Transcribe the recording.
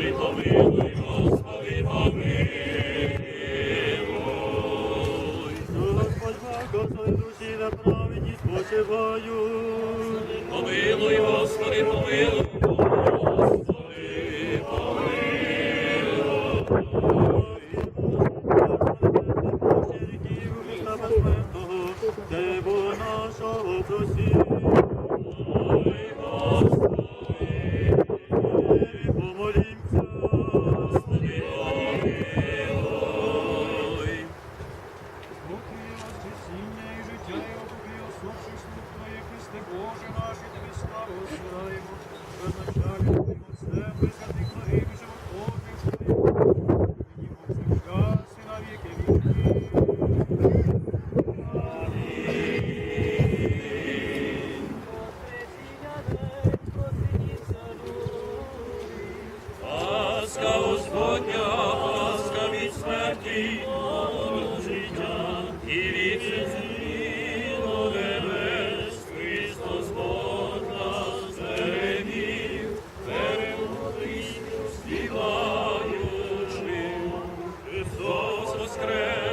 Господи, помилуй, Господи, помилуй. Господь душі на праведні спочивають. Помилуй, Господи, помилуй, Господи, Небо нашого просі, воскресіння і життя його побіосувших слуг Твоїх, Христе Боже наш, і тобі славу освяємо, визначалі Твоїм отцем, висвятих благим і животворних Твоїх, і повсякчас і. Господня, ласка від смерті, nostre